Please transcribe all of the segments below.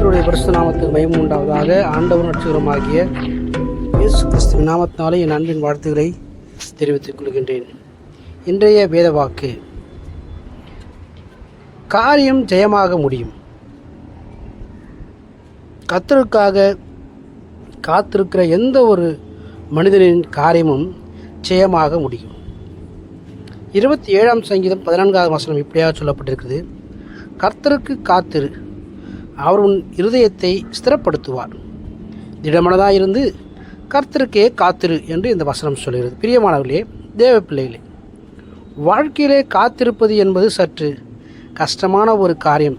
கர்த்தருடைய பரிசு நாமத்துக்கு மயம் உண்டாவதாக ஆண்டவர் நட்சத்திரமாகிய இயேசு கிறிஸ்து நாமத்தினாலே என் அன்பின் வாழ்த்துக்களை தெரிவித்துக் கொள்கின்றேன். இன்றைய வேத வாக்கு. காரியம் ஜெயமாக முடியும். கர்த்தருக்காக காத்திருக்கிற எந்த ஒரு மனிதனின் காரியமும் ஜெயமாக முடியும். இருபத்தி ஏழாம் சங்கீதம் பதினான்காவது வசனம் இப்படியாக சொல்லப்பட்டிருக்குது கர்த்தருக்கு காத்திரு. அவர் உன் இருதயத்தை ஸ்திரப்படுத்துவார். திடமனதாக இருந்து கர்த்தருக்கே காத்திரு என்று இந்த வசனம் சொல்கிறது. பிரியமானவர்களே தேவ பிள்ளைகளே வாழ்க்கையிலே காத்திருப்பது என்பது சற்று கஷ்டமான ஒரு காரியம்.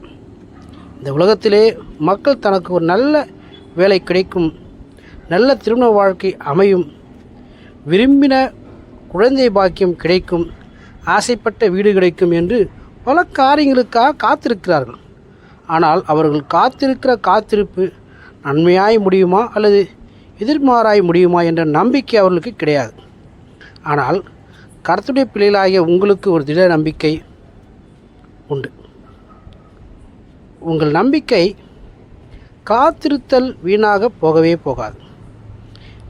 இந்த உலகத்திலே மக்கள் தனக்கு ஒரு நல்ல வேலை கிடைக்கும் நல்ல திருமண வாழ்க்கை அமையும் விரும்பின குழந்தை பாக்கியம் கிடைக்கும் ஆசைப்பட்ட வீடு கிடைக்கும் என்று பல காரியங்களுக்காக காத்திருக்கிறார்கள். ஆனால் அவர்கள் காத்திருக்கிற காத்திருப்பு நன்மையாய் முடியுமா அல்லது எதிர்மாறாய் முடியுமா என்ற நம்பிக்கை அவர்களுக்கு கிடையாது. ஆனால் கருத்துடைய பிள்ளைகளாகிய உங்களுக்கு ஒரு திட நம்பிக்கை உண்டு. உங்கள் நம்பிக்கை காத்திருத்தல் வீணாக போகவே போகாது.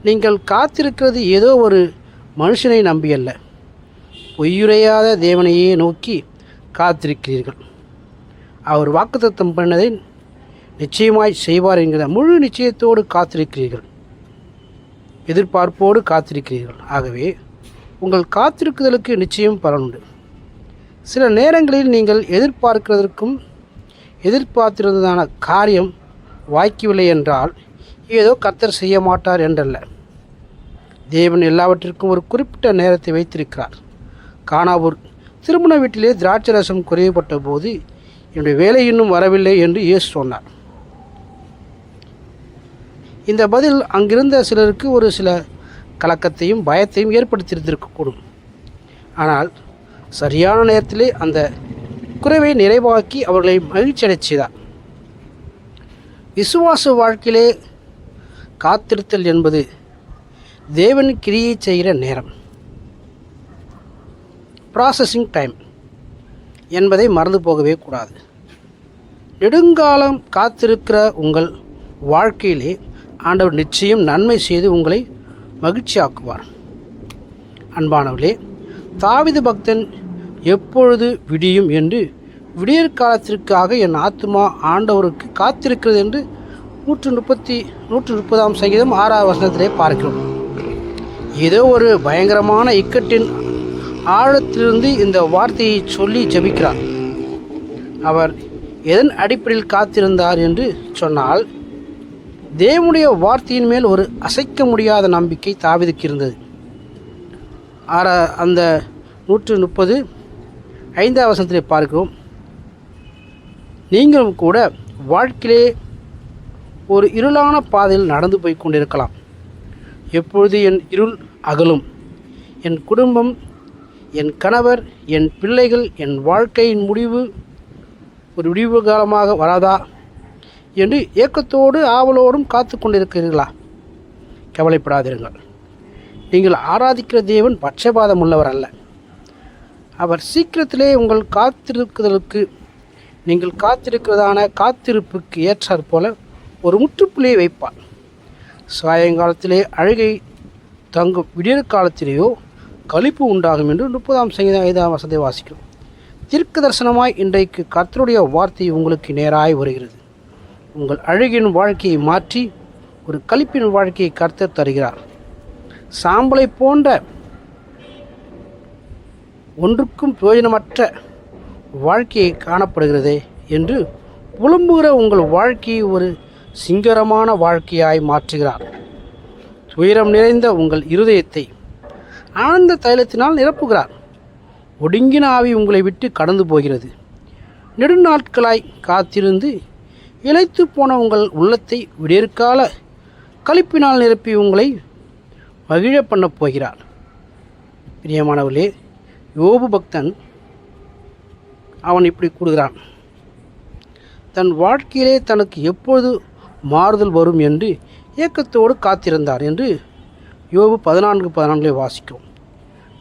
நீங்கள் காத்திருக்கிறது ஏதோ ஒரு மனுஷனை நம்பியல்ல. பொய்யுரையாத தேவனையே நோக்கி காத்திருக்கிறீர்கள். அவர் வாக்குத்தத்தம் பண்ணதை நிச்சயமாய் செய்வார் என்கிற முழு நிச்சயத்தோடு காத்திருக்கிறீர்கள். எதிர்பார்ப்போடு காத்திருக்கிறீர்கள். ஆகவே உங்கள் காத்திருக்குதலுக்கு நிச்சயம் பலனுண்டு சில நேரங்களில் நீங்கள் எதிர்பார்க்கிறதற்கும் எதிர்பார்த்திருந்ததான காரியம் வாய்க்கவில்லை என்றால் ஏதோ கர்த்தர் செய்ய மாட்டார் என்றல்ல. தேவன் எல்லாவற்றிற்கும் ஒரு குறிப்பிட்ட நேரத்தை வைத்திருக்கிறார். காணாவூர் திருமண வீட்டிலே திராட்சை ரசம் குறைவுபட்ட போது என்னுடைய வேலை இன்னும் வரவில்லை என்று இயேசு சொன்னார். இந்த பதில் அங்கிருந்த சிலருக்கு ஒரு சில கலக்கத்தையும் பயத்தையும் ஏற்படுத்தியிருந்திருக்கக்கூடும். ஆனால் சரியான நேரத்திலே அந்த குறைவை நிறைவாக்கி அவர்களை மகிழ்ச்சியடைச் செய்தார். விசுவாச வாழ்க்கையிலே காத்திருத்தல் என்பது தேவன் கிரியை செய்கிற நேரம். ப்ராசஸிங் டைம் என்பதை மறந்து போகவே கூடாது. நெடுங்காலம் காத்திருக்கிற உங்கள் வாழ்க்கையிலே ஆண்டவர் நிச்சயம் நன்மை செய்து உங்களை மகிழ்ச்சியாக்குவார். அன்பானவர்களே தாவித பக்தன் எப்பொழுது விடியும் என்று விடியற் காலத்திற்காக என் ஆத்மா ஆண்டவருக்கு காத்திருக்கிறது என்று நூற்று முப்பத்தி நூற்று முப்பதாம் சங்கீதம் ஆறாவது வசனத்திலே பார்க்கிறோம். ஏதோ ஒரு பயங்கரமான இக்கட்டின் ஆழத்திலிருந்து இந்த வார்த்தையை சொல்லி ஜெபிக்கிறார் அவர் எதன் அடிப்படையில் காத்திருந்தார் என்று சொன்னால் தேவனுடைய வார்த்தையின் மேல் ஒரு அசைக்க முடியாத நம்பிக்கை தாவிதுக்கு இருந்தது. ஆற அந்த நூற்று முப்பது ஐந்தாவது வசனத்தில் பார்க்கிறோம். நீங்களும் கூட வாழ்க்கையிலே ஒரு இருளான பாதையில் நடந்து போய் கொண்டிருக்கலாம். எப்பொழுது என் இருள் அகலும்? என் குடும்பம் என் கணவர் என் பிள்ளைகள் என் வாழ்க்கையின் முடிவு ஒரு விடிவு காலமாக வராதா என்று ஏக்கத்தோடு ஆவலோடும் காத்து கொண்டிருக்கிறீர்களா? கவலைப்படாதீர்கள் நீங்கள் ஆராதிக்கிற தேவன் பட்சபாதம் உள்ளவர் அல்ல. அவர் சீக்கிரத்திலே உங்கள் காத்திருக்குதலுக்கு நீங்கள் காத்திருக்கிறதான காத்திருப்புக்கு ஏற்றாற் போல ஒரு முற்றுப்புள்ளியை வைப்பார். சாயங்காலத்திலே அழுகை தங்கும் விடியற் காலத்திலேயோ களிப்பு உண்டாகும் என்று முப்பதாம் சங்கீதம் ஐந்தாம் வசத்தை வாசிக்கிறோம். தீர்க்க தரிசனமாய் இன்றைக்கு கர்த்தருடைய வார்த்தை உங்களுக்கு நேராய் வருகிறது. உங்கள் அழகின் வாழ்க்கையை மாற்றி ஒரு களிப்பின் வாழ்க்கையை கர்த்தர் தருகிறார். சாம்பலை போன்ற ஒன்றுக்கும் பிரயோஜனமற்ற வாழ்க்கையை காணப்படுகிறதே என்று புலம்புகிற உங்கள் வாழ்க்கையை ஒரு சிங்கரமான வாழ்க்கையாய் மாற்றுகிறார். துயரம் நிறைந்த உங்கள் இருதயத்தை ஆனந்த தைலத்தினால் நிரப்புகிறார். ஒடுங்கின ஆவி உங்களை விட்டு கடந்து போகிறது. நெடுநாட்களாய் காத்திருந்து இழைத்து போன உங்கள் உள்ளத்தை விடியற்கால கழிப்பினால் நிரப்பி உங்களை மகிழ பண்ணப் போகிறார். பிரியமானவர்களே யோபு பக்தன் அவன் இப்படி கூறுகிறான். தன் வாழ்க்கையிலே தனக்கு எப்பொழுது மாறுதல் வரும் என்று ஏக்கத்தோடு காத்திருந்தார் என்று யோபு பதினான்கு பதினான்கிலே வாசிக்கிறோம்.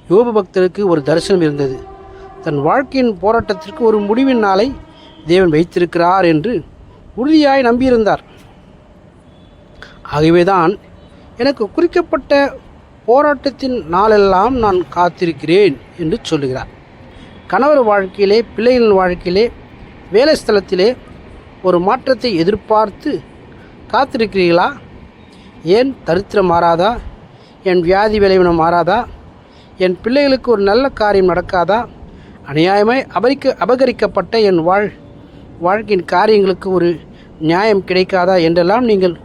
யோபு பக்தருக்கு ஒரு தரிசனம் இருந்தது. தன் வாழ்க்கையின் போராட்டத்திற்கு ஒரு முடிவின் நாளை தேவன் வைத்திருக்கிறார் என்று உறுதியாய் நம்பியிருந்தார். ஆகவேதான் எனக்கு குறிக்கப்பட்ட போராட்டத்தின் நாளெல்லாம் நான் காத்திருக்கிறேன் என்று சொல்லுகிறார். கணவர் வாழ்க்கையிலே பிள்ளைகளின் வாழ்க்கையிலே வேலை ஸ்தலத்திலே ஒரு மாற்றத்தை எதிர்பார்த்து காத்திருக்கிறீர்களா? ஏன் தரித்திரம் மாறாதா? என் வியாதி விளைவினம் மாறாதா? என் பிள்ளைகளுக்கு ஒரு நல்ல காரியம் நடக்காதா? அநியாயமாய் அபரிக்க அபகரிக்கப்பட்ட என் வாழ் வாழ்க்கையின் காரியங்களுக்கு ஒரு நியாயம் கிடைக்காதா என்றெல்லாம் நீங்கள்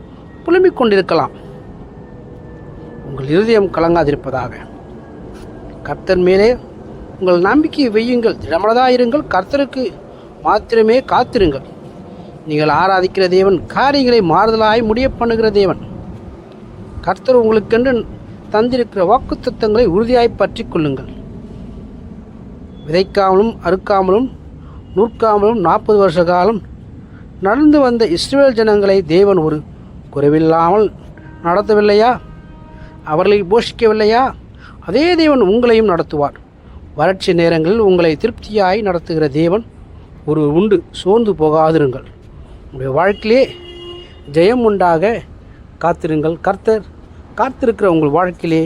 புலம்பிக் கொண்டிருக்கலாம். உங்கள் இருதயம் கலங்காதிருப்பதாக. கர்த்தர் மேலே உங்கள் நம்பிக்கையை வையுங்கள். திடமனதாயிருங்கள் கர்த்தருக்கு மாத்திரமே காத்திருங்கள். நீங்கள் ஆராதிக்கிற தேவன் காரியங்களை மாறுதலாய் முடிய பண்ணுகிற தேவன். கர்த்தர் உங்களுக்கென்று தந்திருக்கிற வாக்குத்தத்தங்களை உறுதியாய் பற்றி கொள்ளுங்கள். விதைக்காமலும் அறுக்காமலும் நூற்காமலும் நாற்பது வருஷ காலம் நடந்து வந்த இஸ்ரேல் ஜனங்களை தேவன் ஒரு குறைவில்லாமல் நடத்தவில்லையா? அவர்களை போஷிக்கவில்லையா? அதே தேவன் உங்களையும் நடத்துவார். வறட்சி நேரங்களில் உங்களை திருப்தியாய் நடத்துகிற தேவன் ஒரு உண்டு சோர்ந்து போகாதிருங்கள். உங்களுடைய வாழ்க்கையிலே ஜெயம் உண்டாக காத்திருங்கள். கர்த்தர் காத்திருக்கிற உங்கள் வாழ்க்கையிலே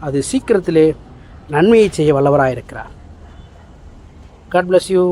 அது சீக்கிரத்திலே நன்மையை செய்ய வல்லவராக இருக்கிறார் காட் பிளஸ் யூ